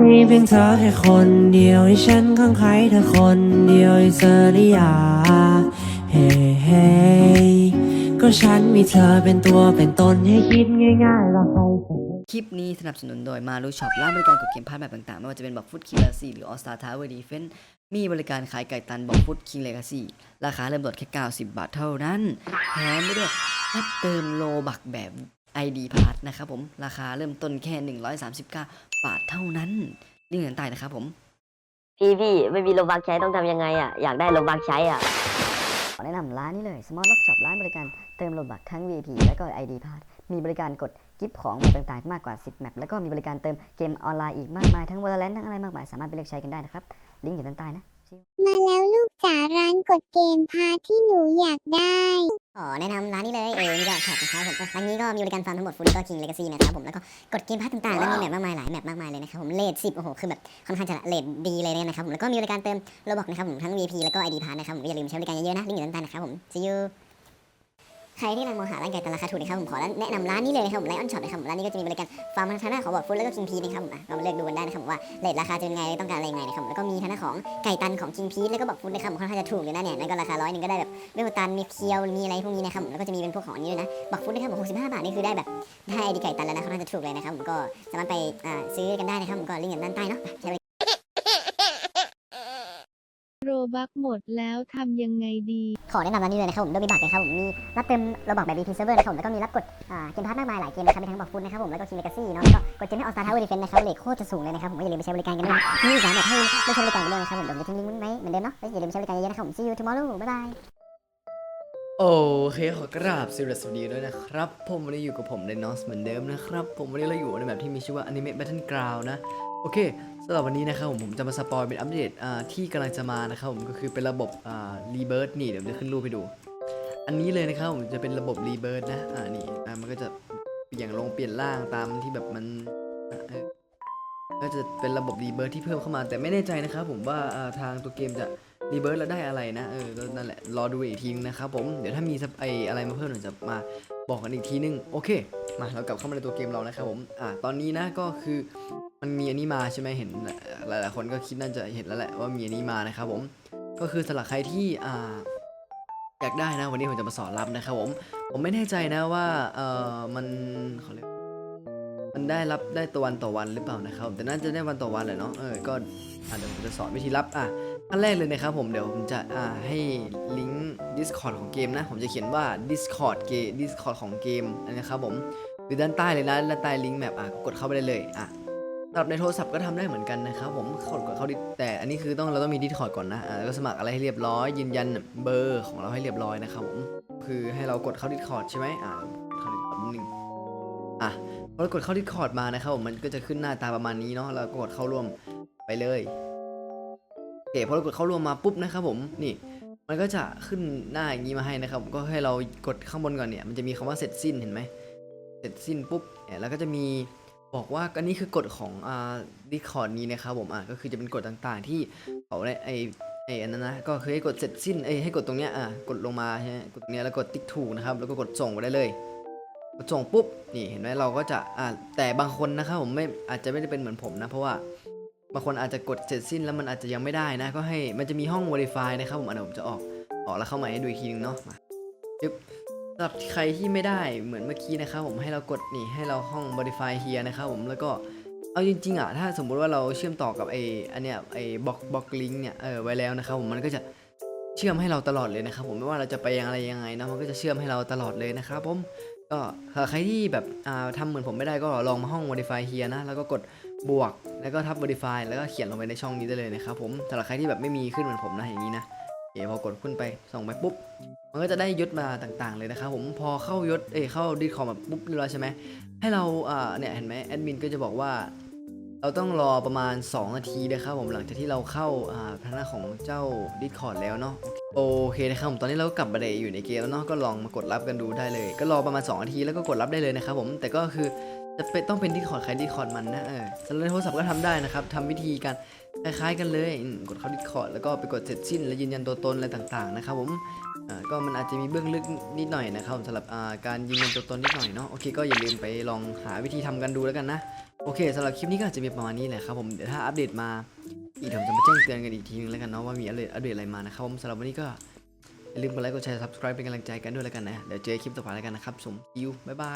มีเพียงเธอแค่คนเดียวให้ฉันข้างใครเธอคนเดียวให้เธอได้ยาเฮ้เฮ้ก็ฉันมีเธอเป็นตัวเป็นตนให้คิดง่ายๆแล้วใครจะคลิปนี้สนับสนุนโดยมารูช็อปร้านบริการกดเกมพาร์ทแบบต่างๆ ไม่ว่าจะเป็นบอกฟุตคิงเลกซี่หรือออสตาทาวเวอร์ดีเฟนมีบริการขายไก่ตันบอกฟุตคิงเลกซี่ราคาเริ่มต้นแค่ 90 บาทเท่านั้นแถมไม่ได้วยรับเติมโลบักแบบ ID พาร์ทนะครับผม ราคาเริ่มต้นแค่ 139 บาทเท่านั้นลิงก์อยู่ด้านใต้นะครับผม พี่พี่ไม่มีโลบักใช้ต้องทำยังไงอะ อยากได้โลบักใช้อะ ขอแนะนำร้านนี้เลย Small Lock Shop ร้านบริการเติมโลบักทั้ง VIP และก็ ID พา s มีบริการกดกิฟต์ของแบบต่างๆ มากกว่า 10 แมปแล้วก็มีบริการเติมเกมออนไลน์อีกมากมาย ทั้ง Valorant ทั้งอะไรมากมาย สามารถไปเลือกใช้กันได้นะครับ ลิงก์อยู่ด้านใต้นะ มาแล้วลูกจ๋าร้านกดเกมพาที่หนูอยากได้ขอแนะนำร้านนี้เลยเอนี่ก็ช็อปนะครับผมร้านนี้ก็มีบริการฟาร์มทั้งหมดฟูลก็คิงเลกาซีนะครับผมแล้วก็กดเกมพาร์ทต่างๆแล้วมีแมปมากมายหลายแมปมากมายเลยนะครับผมเลทสิบโอ้โหคือแบบค่อนข้างจะเลทดีเลยนะครับผมแล้วก็มีบริการเติมโลบอกนะครับผมทั้ง VP แล้วก็ ID พาร์ทนะครับผมอย่าลืมใช้บริการเยอะๆนะลิงก์อยู่ด้านใต้นะครับผม see you ใครที่กำลังมองหาร้านไก่ต่ราคาถูกนะครับผมขอแนะนำร้านนี้เลยนะครับผมไลออนช็อปนะครับผมร้านนี้ก็จะมีบริการฟาร์มทั้งหน้าของบอดฟู้ดแล้วก็คิงพีนะครับผมเรามาเลือกดูกันได้นะครับผมว่าเลทราคาจะเป็นไงต้องการอะไรยังไงนะครับแล้วก็มีทั้งหน้าของไก่ตันของคิงพีแล้วก็บอกฟู้ดนะครับผมค่อนข้างจะถูกเลยนะเนี่ยแล้วก็ราคาร้อยหนึ่งก็ได้แบบเวลตันมีเคียวมีอะไรพวกนี้นะครับผมแล้วก็จะมีเป็นพวกของนี้ด้วยนะบอกฟู้ดนะครับผม65บห้าบาทนี่คือได้แบบได้ไอดีไก่ตันแล้วนะค่อนข้างจะถูกเลยนะครับผมก็สามารถไปซื้อกันได้นะครับผมก็ลิงก์อยู่ด้านใต้เนาะไปใช้ บริโรบักหมดแล้วทำยังไงดี ขอแนะนำร้านนี้เลยนะครับผมโดมีบัตรนะครับผมมีรับเติมระบอกแบบ BP Server นะครับผมแล้วก็มีรับกดอ่าเกมพาร์ทมากมายหลายเกมนะครับมีทั้งบอกฟุตนะครับผมแล้วก็คิงเลกาซี่เนาะแล้วก็กดเกมให้ออสตาร์ทาวเวอร์ดีเฟนนะครับเลทโคตรจะสูงเลยนะครับผมก็อย่าลืมไปใช้บริการกันด้วยมีอีกหลายแบบให้ได้ใช้บริการกันด้วยนะครับผมเดี๋ยวผมจะทิ้งลิงก์ไว้เหมือนเดิมเนาะแล้วอย่าลืมใช้บริการเยอะๆนะครับผม see you tomorrow บ๊ายบายโอเคขอกราบสวัสดีด้วยนะครับ ผมวันนี้อยู่กับผมเดนอสเหมือนเดิมนะครับ ผมวันนี้เราอยู่ในแบบที่มีชื่อว่า Anime Battleground นะ โอเคสำหรับวันนี้นะครับผมผมจะมาสปอยเป็นอัปเดตที่กำลังจะมานะครับผมก็คือเป็นระบบรีเบิร์นี่เดี๋ยวผมจะขึ้นรูปให้ดู อันนี้เลยนะครับผมจะเป็นระบบรีเบิร์นะอ่านี่อ่ามันก็จะเปลี่ยนลงเปลี่ยนร่างตามที่แบบมันก็จะเป็นระบบรีเบิร์ที่เพิ่มเข้ามาแต่ไม่แน่ใจนะครับผมว่าทางตัวเกมจะรีเบิร์แล้วได้อะไรนะเออนั่นแหละรอดูอีกทีนะครับผมเดี๋ยวถ้ามีสักไออะไรมาเพิ่มเดี๋ยวจะมา บอกกันอีกทีนึง โอเค มาเรากลับเข้ามาในตัวเกมเรานะครับผม อ่า ตอนนี้นะก็คือมันมีอันนี้มาใช่ไหมเห็นหลายๆคนก็คิดน่าจะเห็นแล้วแหละว่ามีอันนี้มานะครับผม ก็คือสำหรับใครที่อ่าอยากได้นะวันนี้ผมจะมาสอนรับนะครับผม ผมไม่แน่ใจนะว่าเออมันเขาเรียกมันได้รับได้ตัววันต่อวันหรือเปล่านะครับ แต่น่าจะได้วันต่อวันแหละเนาะเออก็อะเดี๋ยวผมจะสอนวิธีรับอะ ขั้นแรกเลยนะครับผมเดี๋ยวผมจะอ่าให้ลิงก์ Discord ของเกมนะ ผมจะเขียนว่า Discord เกม Discord ของเกมนะครับผมอยู่ด้านใต้เลยนะด้านใต้ลิงก์แมปอะกดเข้าไปได้เลยอะสำหรับในโทรศัพท์ก็ทำได้เหมือนกันนะครับผมกดกดเข้าดิแต่อันนี้คือต้องเราต้องมี Discord ก่อนนะอ่าก็สมัครอะไรให้เรียบร้อย ยืนยันเบอร์ของเราให้เรียบร้อยนะครับผมคือให้เรากดเข้า Discord ใช่ไหมอ่าเข้า Discord นิดนึงอะพอเรากดเข้า Discord มานะครับผมมันก็จะขึ้นหน้าตาประมาณนี้เนาะแล้วก็กดเข้าร่วมไปเลย เคพอเรากดเข้าร่วมมาปุ๊บนะครับผมนี่มันก็จะขึ้นหน้าอย่างนี้มาให้นะครับ ก็ให้เรากดข้างบนก่อนเนี่ยมันจะมีคำว่าเสร็จสิ้นเห็นไหมเสร็จสิ้นปุ๊บเนี่ยแล้วก็จะมีบอกว่าอันนี้คือกฎของอ่าดิคอร์ดนี้นะครับผมอะก็คือจะเป็นกฎต่างๆที่เขาในไอไออันนั้นนะก็คือให้กดเสร็จสิ้นเอ้ยให้กดตรงเนี้ยอะกดลงมาใช่ไหมกดตรงเนี้ยแล้วกดติ๊กถูกนะครับแล้วก็กดส่งไปได้เลยกดส่งปุ๊บนี่เห็นไหมเราก็จะอ่าแต่บางคนนะครับผมไม่อาจจะไม่ได้เป็นเหมือนผมนะเพราะว่า บางคนอาจจะกดเสร็จสิ้นแล้วมันอาจจะยังไม่ได้นะ ก็ให้มันจะมีห้อง verify นะครับผมอันเดี๋ยวผมจะออกออกแล้วเข้ามาให้ดูอีกทีนึงเนาะมาปึ๊บสำหรับใครที่ไม่ได้เหมือนเมื่อกี้นะครับผมให้เรากดนี่ให้เราห้อง verify here นะครับผมแล้วก็เอาจริงๆอะถ้าสมมุติว่าเราเชื่อมต่อกับไออันเนี้ยไอบล็อกบล็อกลิงเนี่ยเออไว้แล้วนะครับผมมันก็จะเชื่อมให้เราตลอดเลยนะครับผมไม่ว่าเราจะไปยังอะไรยังไงเนาะมันก็จะเชื่อมให้เราตลอดเลยนะครับผม ก็ใครที่แบบทำเหมือนผมไม่ได้ก็ลองมาห้อง modify here นะ แล้วก็กดบวก แล้วก็ทับ modify แล้วก็เขียนลงไปในช่องนี้ได้เลยนะครับผมสำหรับใครที่แบบไม่มีขึ้นเหมือนผมนะอย่างนี้นะเดี๋ยวพอกดขึ้นไปส่งไปปุ๊บ มันก็จะได้ยศมาต่างๆเลยนะครับผมพอเข้ายศเอ้เข้าดีคอมแบบปุ๊บเรียบร้อยใช่ไหมให้เราเนี่ยเห็นไหมแอดมินก็จะบอกว่า เราต้องรอประมาณ 2 นาทีนะครับผมหลังจากที่เราเข้าอ่าพนักของเจ้า Discord แล้วเนาะโอเคนะครับผมตอนนี้เราก็กลับมาได้อยู่ในเกมแล้วเนาะก็ลองมากดรับกันดูได้เลย ก็รอประมาณ 2 นาทีแล้วก็กดรับได้เลยนะครับผมแต่ก็คือจะเป็นต้องเป็นดีคอร์ดใครดีคอร์ดมันนะเออสำหรับโทรศัพท์ก็ทำได้นะครับทำวิธีการคล้ายๆกันเลยกดเข้าดีคอร์ดแล้วก็ไปกดเสร็จสิ้นและยืนยันตัวตนอะไรต่างๆนะครับผมอ่าก็มันอาจจะมีเบื้องลึกนิดหน่อยนะครับสำหรับอ่าการยืนยันตัวตนนิดหน่อยเนาะโอเคก็อย่าลืมไปลองหาวิธีทำกันดูแล้วกันนะ โอเคสำหรับคลิปนี้ก็อาจจะมีประมาณนี้แหละครับผมเดี๋ยวถ้าอัปเดตมาอีกผมจะมาแจ้งเตือนกันอีกทีนึงแล้วกันเนาะว่ามีอัปเดตอัปเดตอะไรมานะครับผมสำหรับวันนี้ก็อย่าลืมกดไลค์กดแชร์ subscribe เป็นกำลังใจกันด้วยแล้วกันนะเดี๋ยวเจอคลิปต่อไปแล้วกันนะครับสมยิวบ๊ายบาย